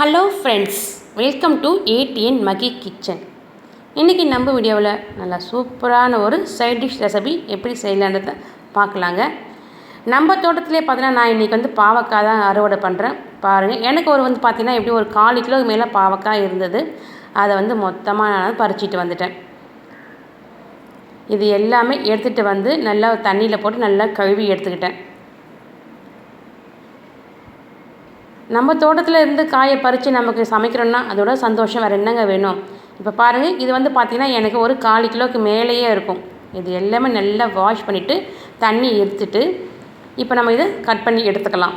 Hello friends welcome to ADN Magi kitchen இன்றைக்கி நம்ம வீடியோவில் நல்லா சூப்பரான ஒரு சைட் டிஷ் ரெசிபி எப்படி செய்யலான்றதை பார்க்கலாங்க. நம்ம தோட்டத்திலே பார்த்தீங்கன்னா நான் இன்றைக்கி வந்து பாவக்காய் தான் அறுவடை பண்ணுறேன் பாருங்கள் எனக்கு ஒரு வந்து பார்த்திங்கன்னா எப்படி ஒரு காலு கிலோ மேலே பாவக்காய் இருந்தது. அதை வந்து மொத்தமாக நான் பறிச்சிட்டு வந்துட்டேன். இது எல்லாமே எடுத்துகிட்டு வந்து நல்லா தண்ணியில் போட்டு நல்லா கழுவி எடுத்துக்கிட்டேன். நம்ம தோட்டத்தில் இருந்து காயை பறித்து நமக்கு சமைக்கிறோன்னா அதோட சந்தோஷம் வேறு என்னங்க வேணும்? இப்போ பாருங்கள் இது வந்து பார்த்திங்கன்னா எனக்கு ஒரு கால் கிலோக்கு மேலேயே இருக்கும். இது எல்லாமே நல்லா வாஷ் பண்ணிவிட்டு தண்ணி எடுத்துட்டு இப்போ நம்ம இதை கட் பண்ணி எடுத்துக்கலாம்.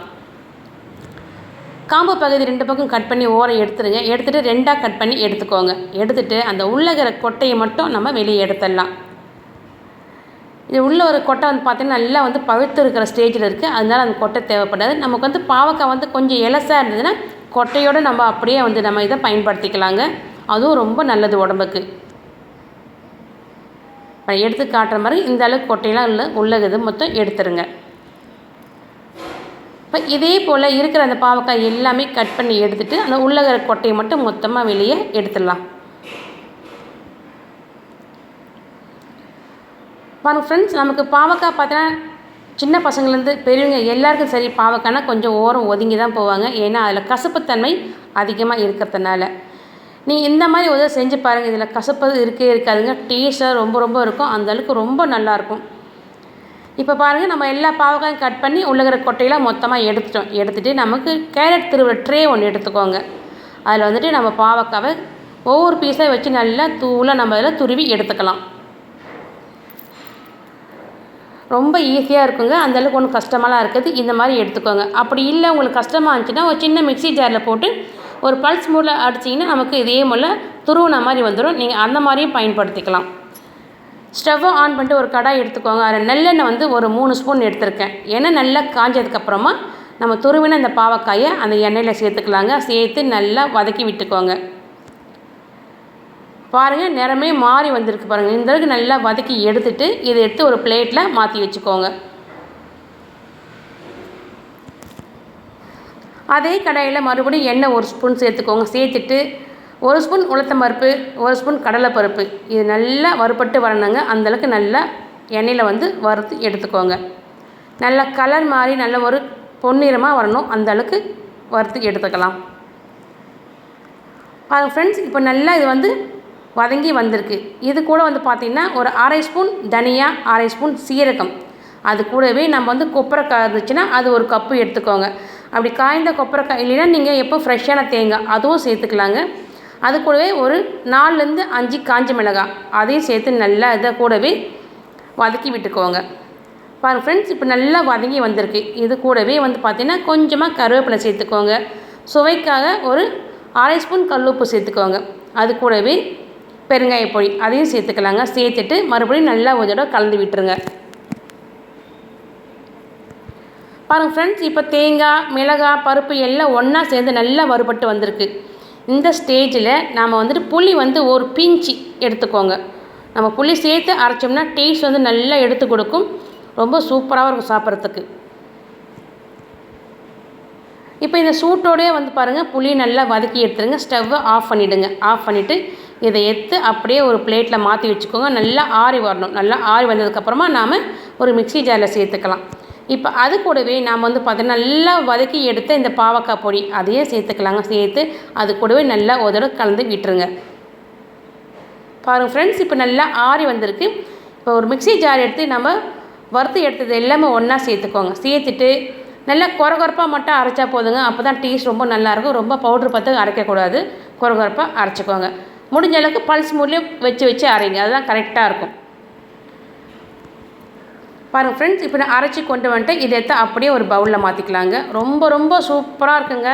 காம்பு பகுதி ரெண்டு பக்கம் கட் பண்ணி ஓரம் எடுத்துருங்க. எடுத்துகிட்டு ரெண்டாக கட் பண்ணி எடுத்துக்கோங்க. எடுத்துகிட்டு அந்த உள்ளகிற கொட்டையை மட்டும் நம்ம வெளியே எடுத்துடலாம். இது உள்ள ஒரு கொட்டை வந்து பார்த்திங்கன்னா நல்லா வந்து பழுத்து இருக்கிற ஸ்டேஜில் இருக்குது அதனால் அந்த கொட்டை தேவைப்படாது. நமக்கு வந்து பாவக்காய் வந்து கொஞ்சம் இலசாக இருந்ததுன்னா கொட்டையோடு நம்ம அப்படியே வந்து நம்ம இதை பயன்படுத்திக்கலாங்க. அதுவும் ரொம்ப நல்லது உடம்புக்கு. எடுத்து காட்டுற மாதிரி இந்த அளவுக்கு கொட்டையெல்லாம் இல்லை உள்ளது மொத்தம் எடுத்துருங்க. இப்போ இதே போல் இருக்கிற அந்த பாவக்காய் எல்லாமே கட் பண்ணி எடுத்துகிட்டு அந்த உள்ளகிற கொட்டையை மட்டும் மொத்தமாக வெளியே எடுத்துடலாம். பாருங்கள் ஃப்ரெண்ட்ஸ் நமக்கு பாவக்காய் பார்த்தீங்கன்னா சின்ன பசங்கள்லேருந்து பெரியவங்க எல்லாருக்கும் சரி பாவக்காய்னா கொஞ்சம் ஓரம் ஒதுங்கி தான் போவாங்க. ஏன்னா அதில் கசப்புத்தன்மை அதிகமாக இருக்கிறதுனால. நீங்கள் இந்த மாதிரி உதவி செஞ்சு பாருங்கள் இதில் கசப்பு இருக்கே இருக்காதுங்க. டேஸ்ட்டாக ரொம்ப ரொம்ப இருக்கும். அந்தளவுக்கு ரொம்ப நல்லாயிருக்கும் இப்போ பாருங்கள் நம்ம எல்லா பாவக்காயும் கட் பண்ணி உள்ளகிற கொட்டையெல்லாம் மொத்தமாக எடுத்துட்டோம். எடுத்துகிட்டு நமக்கு கேரட் திருவிழா ட்ரே ஒன்று எடுத்துக்கோங்க. அதில் வந்துட்டு நம்ம பாவக்காவை ஒவ்வொரு பீஸாக வச்சு நல்லா தூளாக நம்ம அதில் துருவி எடுத்துக்கலாம். ரொம்ப ஈஸியாக இருக்குங்க. அந்தளவுக்கு ஒன்றும் கஷ்டமாலாம் இருக்குது. இந்த மாதிரி எடுத்துக்கோங்க. அப்படி இல்லை உங்களுக்கு கஷ்டமாக இருந்துச்சுன்னா ஒரு சின்ன மிக்சி ஜாரில் போட்டு ஒரு பல்ஸ் மூடில் அடிச்சிங்கன்னா நமக்கு இதே போல் துருவின மாதிரி வந்துடும் நீங்கள் அந்த மாதிரியும் பயன்படுத்திக்கலாம். ஸ்டவ்வை ஆன் பண்ணிட்டு ஒரு கடாய் எடுத்துக்கோங்க. அதில் நல்லெண்ணெய் வந்து ஒரு மூணு ஸ்பூன் எடுத்திருக்கேன். ஏன்னா நல்லா காஞ்சதுக்கப்புறமா நம்ம துருவின அந்த பாவக்காயை அந்த எண்ணெயில் சேர்த்துக்கலாங்க. சேர்த்து நல்லா வதக்கி விட்டுக்கோங்க. பாருங்கள் நிறமே மாறி வந்திருக்கு பாருங்கள் இந்த அளவுக்கு நல்லா வதக்கி எடுத்துட்டு இதை எடுத்து ஒரு பிளேட்டில் மாற்றி வச்சுக்கோங்க. அதே கடாயில் மறுபடியும் எண்ணெய் ஒரு ஸ்பூன் சேர்த்துக்கோங்க. சேர்த்துட்டு ஒரு ஸ்பூன் உளுத்தம் பருப்பு ஒரு ஸ்பூன் கடலைப்பருப்பு இது நல்லா வறுபட்டு வரணுங்க. அந்தளவுக்கு நல்லா எண்ணெயில் வந்து வறுத்து எடுத்துக்கோங்க. நல்லா கலர் மாதிரி நல்ல ஒரு பொன்னிறமாக வரணும். அந்தளவுக்கு வறுத்து எடுத்துக்கலாம். பாருங்கள் ஃப்ரெண்ட்ஸ் இப்போ நல்லா இது வந்து வதங்கி வந்திருக்கு. இது கூட வந்து பார்த்திங்கன்னா ஒரு அரை ஸ்பூன் தனியா அரை ஸ்பூன் சீரகம். அது கூடவே நம்ம வந்து கொப்பரைக்காய் இருந்துச்சுன்னா அது ஒரு கப்பு எடுத்துக்கோங்க. அப்படி காய்ந்த கொப்பரைக்காய் இல்லைன்னா நீங்கள் எப்போ ஃப்ரெஷ்ஷான தேங்காய் அதுவும் சேர்த்துக்கலாங்க. அது கூடவே ஒரு நாலுலேருந்து அஞ்சு காஞ்ச மிளகாய் அதையும் சேர்த்து நல்லா இதை கூடவே வதக்கி விட்டுக்கோங்க. பாருங்கள் ஃப்ரெண்ட்ஸ் இப்போ நல்லா வதங்கி வந்திருக்கு. இது கூடவே வந்து பார்த்திங்கன்னா கொஞ்சமாக கருவேப்பிலை சேர்த்துக்கோங்க. சுவைக்காக ஒரு அரை ஸ்பூன் கல்லுப்பு சேர்த்துக்கோங்க. அது கூடவே பெருங்காய பொடி அதையும் சேர்த்துக்கலாங்க. சேர்த்துட்டு மறுபடியும் நல்லா ஒரு தடவை கலந்து விட்டுருங்க. பாருங்கள் ஃப்ரெண்ட்ஸ் இப்போ தேங்காய் மிளகாய் பருப்பு எல்லாம் ஒன்றா சேர்ந்து நல்லா வறுபட்டு வந்திருக்கு. இந்த ஸ்டேஜில் நாம் வந்துட்டு புளி வந்து ஒரு பிஞ்சி எடுத்துக்கோங்க. நம்ம புளி சேர்த்து அரைச்சோம்னா டேஸ்ட் வந்து நல்லா எடுத்து கொடுக்கும். ரொம்ப சூப்பராகவும் இருக்கும் சாப்பிட்றதுக்கு. இப்போ இந்த சூட்டோடயே வந்து பாருங்கள் புளி நல்லா வதக்கி எடுத்துருங்க. ஸ்டவ்வை ஆஃப் பண்ணிவிடுங்க ஆஃப் பண்ணிவிட்டு இதை எடுத்து அப்படியே ஒரு பிளேட்டில் மாற்றி வச்சுக்கோங்க. நல்லா ஆறி வரணும். நல்லா ஆறி வந்ததுக்கப்புறமா நாம் ஒரு மிக்சி ஜாரில் சேர்த்துக்கலாம். இப்போ அது கூடவே நாம் வந்து பார்த்தீங்கன்னா நல்லா வதக்கி எடுத்த இந்த பாவக்காய் பொடி அதையே சேர்த்துக்கலாங்க. சேர்த்து அது கூடவே நல்லா ஒரு தடவை கலந்து விட்டுருங்க. பாருங்கள் ஃப்ரெண்ட்ஸ் இப்போ நல்லா ஆறி வந்திருக்கு. இப்போ ஒரு மிக்சி ஜார் எடுத்து நம்ம வறுத்து எடுத்தது எல்லாமே ஒன்றா சேர்த்துக்கோங்க. சேர்த்துட்டு நல்லா குறகுறப்பாக மட்டும் அரைச்சா போதுங்க. அப்போ தான் டேஸ்ட் ரொம்ப நல்லாயிருக்கும். ரொம்ப பவுட்ரு பார்த்து அரைக்கக்கூடாது. குறகுறப்பாக அரைச்சிக்கோங்க. முடிஞ்ச அளவுக்கு பல்ஸ் மூலியம் வச்சு வச்சு அரைங்க. அதுதான் கரெக்டாக இருக்கும். பாருங்கள் ஃப்ரெண்ட்ஸ் இப்போ நான் அரைச்சி கொண்டு வந்துட்டு இதை எடுத்து அப்படியே ஒரு பவுலில் மாற்றிக்கலாங்க ரொம்ப ரொம்ப சூப்பராக இருக்குங்க.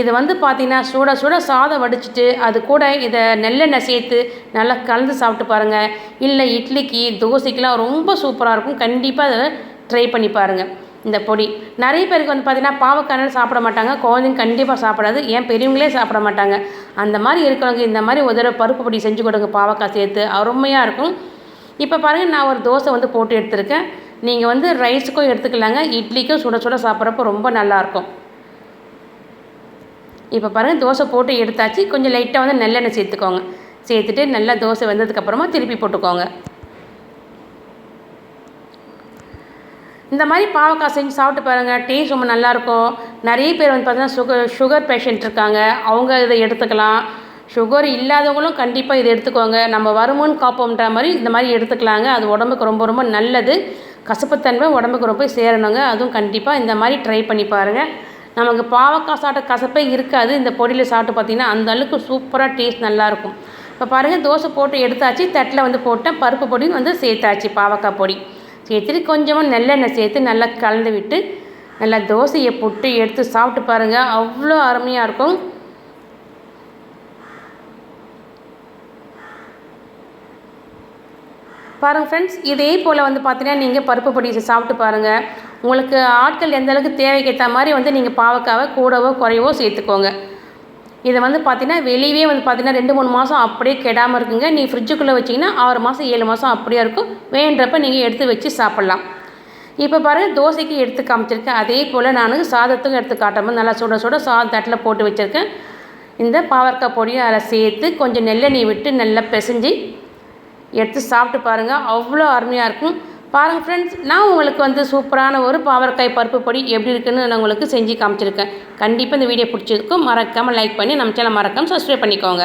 இது வந்து பார்த்திங்கன்னா சுட சுட சாதம் வடிச்சிட்டு அது கூட இதை நெல்லெண்ணெய் சேர்த்து நல்லா கலந்து சாப்பிட்டு பாருங்கள் இல்லை இட்லிக்கு தோசைக்கெலாம் ரொம்ப சூப்பராக இருக்கும். கண்டிப்பாக அதை ட்ரை பண்ணி பாருங்கள் இந்த பொடி. நிறைய பேருக்கு வந்து பார்த்திங்கன்னா பாவக்காய் சாப்பிட மாட்டாங்க. குழந்தைங்க கண்டிப்பாக சாப்பிடாது. ஏன் பெரியவங்களே சாப்பிட மாட்டாங்க. அந்த மாதிரி இருக்கிறவங்க இந்த மாதிரி ஒரு பருப்பு பொடி செஞ்சு கொடுங்க. பாவக்காய் சேர்த்து. அருமையாக இருக்கும். இப்போ பாருங்கள் நான் ஒரு தோசை வந்து போட்டு எடுத்திருக்கேன். நீங்கள் வந்து ரைஸுக்கும் எடுத்துக்கலாங்க. இட்லிக்கும் சுட சுட சாப்பிட்றப்போ ரொம்ப நல்லாயிருக்கும் இப்போ பாருங்கள் தோசை போட்டு எடுத்தாச்சு. கொஞ்சம் லைட்டாக வந்து நல்லெண்ணெய் சேர்த்துக்கோங்க. சேர்த்துட்டு நல்லா தோசை வந்ததுக்கப்புறமா திருப்பி போட்டுக்கோங்க. இந்த மாதிரி பாவக்காய் செஞ்சு சாப்பிட்டு பாருங்கள் டேஸ்ட் ரொம்ப நல்லாயிருக்கும். நிறைய பேர் வந்து பார்த்தீங்கன்னா சுகர் சுகர் பேஷண்ட் இருக்காங்க. அவங்க இதை எடுத்துக்கலாம். சுகர் இல்லாதவங்களும் கண்டிப்பாக இதை எடுத்துக்கோங்க. நம்ம வருமுன் காப்போம்ன்ற மாதிரி இந்த மாதிரி எடுத்துக்கலாங்க. அது உடம்புக்கு ரொம்ப ரொம்ப நல்லது. கசப்புத்தன்மை உடம்புக்கு ரொம்ப சேரணுங்க. அதுவும் கண்டிப்பாக இந்த மாதிரி ட்ரை பண்ணி பாருங்கள் நமக்கு பாவக்காய் சாப்பிட்ட கசப்பே இருக்காது. இந்த பொடியில் சாப்பிட்டு பார்த்திங்கன்னா அந்த அளவுக்கு சூப்பராக டேஸ்ட் நல்லாயிருக்கும். இப்போ பாருங்கள் தோசை போட்டு எடுத்தாச்சு. தட்டில் வந்து போட்டேன். பருப்பு பொடியும் வந்து சேர்த்தாச்சு பாவக்காய் பொடி. சேர்த்துட்டு கொஞ்சமாக நல்லெண்ணெய் சேர்த்து நல்லா கலந்து விட்டு நல்லா தோசையை போட்டு எடுத்து சாப்பிட்டு பாருங்கள் அவ்வளோ அருமையாக இருக்கும். பாருங்கள் ஃப்ரெண்ட்ஸ் இதே போல் வந்து பார்த்தீங்கன்னா நீங்கள் பருப்பு பொடி சாப்பிட்டு பாருங்கள் உங்களுக்கு ஆட்கள் எந்த அளவுக்கு தேவைக்கேற்ற மாதிரி வந்து நீங்கள் பாவக்காவை கூடவோ குறைவோ சேர்த்துக்கோங்க. இதை வந்து பார்த்தீங்கன்னா வெளியவே வந்து பார்த்தீங்கன்னா ரெண்டு மூணு மாதம் அப்படியே கெடாமல் இருக்குங்க. நீ ஃப்ரிட்ஜுக்குள்ளே வச்சிங்கன்னா ஆறு மாதம் ஏழு மாதம் அப்படியே இருக்கும். வேண்டப்ப நீங்கள் எடுத்து வச்சு சாப்பிட்லாம். இப்போ பாருங்கள் தோசைக்கு எடுத்து காமிச்சிருக்கேன். அதே போல் நான் சாதத்துக்கும் எடுத்து காட்டாமல் நல்லா சுட சுட சாதம் தட்டில் போட்டு வச்சுருக்கேன். இந்த பாவற்காய் பொடியும் அதில் சேர்த்து கொஞ்சம் நெல்லெண்ணெய் விட்டு நல்லா பிசைஞ்சு எடுத்து சாப்பிட்டு பாருங்கள் அவ்வளோ அருமையாக இருக்கும். பாருங்கள் ஃப்ரெண்ட்ஸ் நான் உங்களுக்கு வந்து சூப்பரான ஒரு பாவற்காய் பருப்பு பொடி எப்படி இருக்குன்னு நான் உங்களுக்கு செஞ்சு காமிச்சிருக்கேன். கண்டிப்பாக இந்த வீடியோ பிடிச்சிருக்கும். மறக்காமல் லைக் பண்ணி நம்ம சேனல் மறக்காமல் சப்ஸ்கிரைப் பண்ணிக்கோங்க.